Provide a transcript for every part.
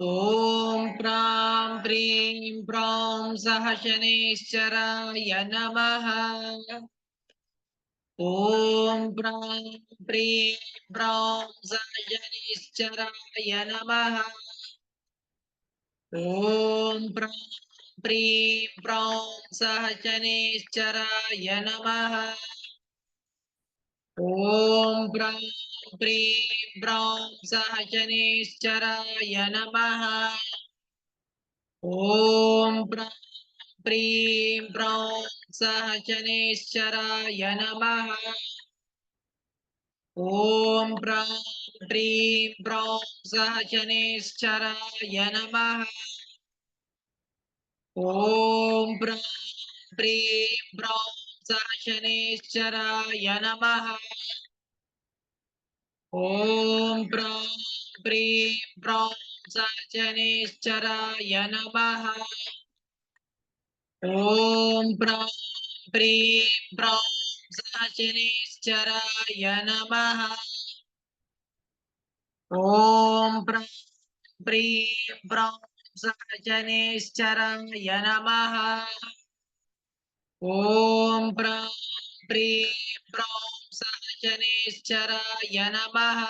ॐ प्रां प्रीं प्रौं सह शनेश्चराय नमः ॐ प्रां प्रीं प्रौं सह शनिश्चराय नमः ॐ प्रां प्रीं प्रौं सह शनिश्चराय नमः ఓం బ్రౌం ప్రీం బ్రౌం సహచనేశ్వరాయ నమ ఓం బ్రౌం ప్రీం బ్రౌం సహచనేశ్వరాయ నమ ఓం బ్రౌం ప్రీం బ్రౌం సహచనేశ్వరాయ నమ ఓం బ్రౌం ప్రీం బ్రౌం శనేశ్వరాయ నమ. ఓం ప్రోం ప్రీం ప్రోం శనేశ్వరాయ నమ. ఓం ప్రోం ప్రీం ప్రోం శనేశ్వరాయ నమ. ఓం ప్రం ప్రీం ప్రోం శనేశ్వరాయ నమ. ॐ प्रां प्रीं प्रौं सह शनेश्चराय नमः।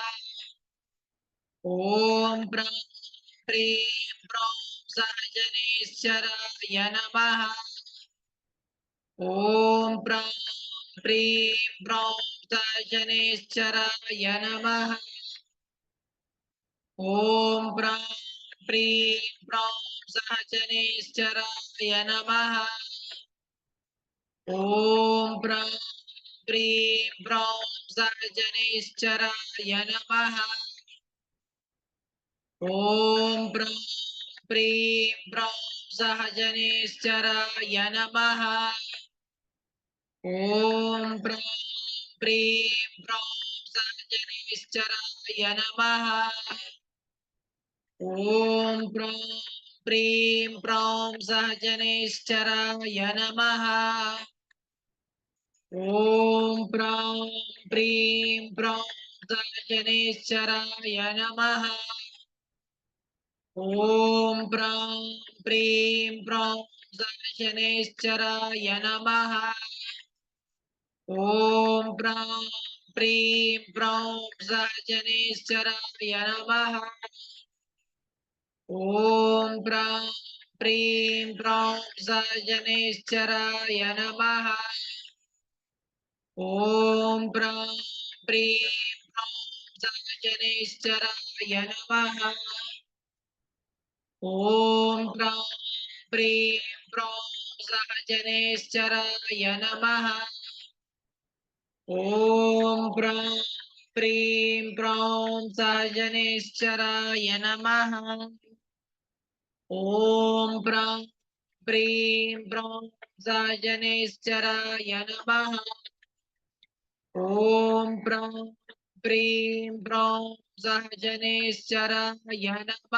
नमः। नमः। ఓం బ్రౌం హ్రీం బ్రౌం సర్జనేశ్వరాయ నమ. ఓం బ్రౌం హ్రీం బ్రౌం సహజనేశ్వరాయ నమ. ఓం బ్రౌం హ్రీం బ్రౌం సహజనేశ్వరాయ నమ. ఓం బ్రౌం ప్రీం ప్రౌం సహజనేశ్వరాయ నమ. ఓం ప్రాం ప్రీం ప్రాం జనేశ్వరాయ నమ. ఓం ప్రాం ప్రీం ప్రాం జనేశ్వరాయ నమ. ఓం ప్రాం ప్రీం ప్రాం జనేశ్వరాయ నమ. ఓం ప్రాం ప్రీం ప్రాం జనేశ్వరాయ నమ. ఓం ప్రాం ప్రీం జనైశ్చరాయ నమ ఓం ప్రాం ప్రీం ప్రాం సహజనేశ్చరాయ నమ ఓం ప్రాం ప్రీం ప్రాం సహజనేశ్చరాయ నమ ఓం ప్రాం ప్రీం ప్రాం సహజనేశ్చరాయ నమ ఓం ప్రం ప్రీం ప్రం సహజనేశ్వరాయ నమ